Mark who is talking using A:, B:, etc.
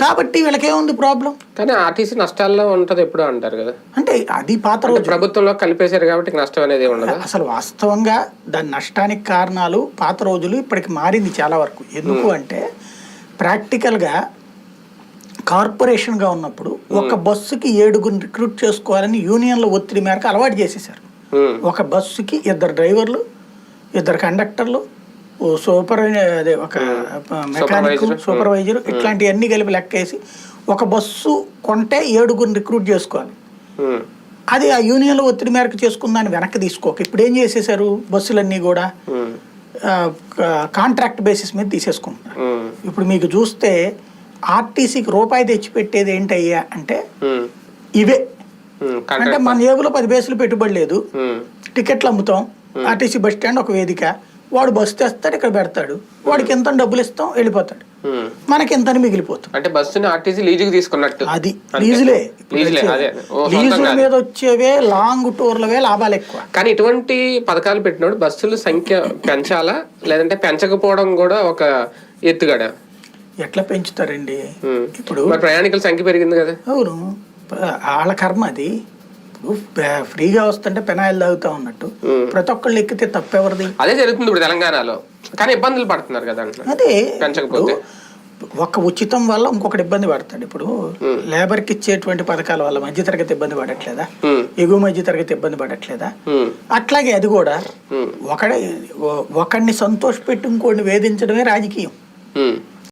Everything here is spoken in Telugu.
A: కాబట్టి వీళ్ళకేముంది ప్రాబ్లం?
B: కానీ ఆర్టీసీ నష్టాల్లో ఉంటది ఎప్పుడు అంటారు కదా.
A: అంటే అది పాత
B: ప్రభుత్వంలో కలిపేశారు కాబట్టి నష్టం అనేది ఉండదు.
A: అసలు వాస్తవంగా దాని నష్టానికి కారణాలు పాత రోజులు ఇప్పటికి మారింది చాలా వరకు. ఎందుకు అంటే ప్రాక్టికల్గా కార్పొరేషన్గా ఉన్నప్పుడు ఒక బస్సుకి ఏడుగురిని రిక్రూట్ చేసుకోవాలని యూనియన్ల ఒత్తిడి మేరకు అలవాటు చేసేసారు ఒక బస్సుకి ఇద్దరు డ్రైవర్లు ఇద్దరు కండక్టర్లు సూపర్ అదే ఒక మెకానిక్. సూపర్వైజర్ ఇట్లాంటివన్నీ కలిపి లెక్కేసి ఒక బస్సు కొంటే ఏడుగురిని రిక్రూట్ చేసుకోవాలి. అది ఆ యూనియన్ల ఒత్తిడి మేరకు చేసుకుందాన్ని వెనక్కి తీసుకోక ఇప్పుడు ఏం చేసేసారు బస్సులన్నీ కూడా? కాంట్రాక్ట్ బేసిస్ మీద తీసేసుకుంటున్నారు. ఇప్పుడు మీకు చూస్తే ఆర్టీసీకి రూపాయి తెచ్చిపెట్టేది ఏంటయ్యా అంటే ఇవే. అంటే మన జేబులో పది పైసలు పెట్టుబడి లేదు. టికెట్లు అమ్ముతాం. ఆర్టీసీ బస్ స్టాండ్ ఒక వేదిక. వాడు బస్సు తెస్తాడు ఇక్కడ పెడతాడు. వాడికి ఎంత డబ్బులు ఇస్తాం వెళ్ళిపోతాడు. మనకి ఎంతని మిగిలిపోతుంది
B: అంటే బస్సుని ఆర్టీసీ లీజుకి తీసుకున్నట్టు.
A: అది. లీజులే.
B: లీజులే.
A: మీద వచ్చేవే లాంగ్ టూర్లవే లాభాలు ఎక్కువ.
B: కానీ ఇటువంటి పథకాలు పెట్టినప్పుడు బస్సుల సంఖ్య పెంచాలా? లేదంటే పెంచకపోవడం కూడా ఒక ఎత్తుగడ?
A: ఎట్లా పెంచుతారండి. ఇప్పుడు
B: మరి ప్రయాణికుల సంఖ్య పెరిగింది కదా.
A: అవును. వాళ్ళ కర్మ అది. ఇప్పుడు ఫ్రీగా వస్తుంటే పెనాయిల్ తాగుతా ఉన్నట్టు. ప్రతి ఒక్కళ్ళు ఎక్కితే తప్పెవరిది?
B: అదే జరుగుతుంది ఇప్పుడు తెలంగాణలో. కానీ ఇబ్బందులు పడుతున్నారు కదా
A: అదే.
B: పెంచకపోతే.
A: ఒక ఉచితం వల్ల ఇంకొకటి ఇబ్బంది పడతాడు. ఇప్పుడు లేబర్కి ఇచ్చేటువంటి పథకాల వల్ల మధ్యతరగతి ఇబ్బంది పడట్లేదా? ఎగువ మధ్యతరగతి ఇబ్బంది పడట్లేదా? అట్లాగే అది కూడా ఒకడే ఒకడిని సంతోషపెట్టి ఇంకోడిని వేధించడమే రాజకీయం.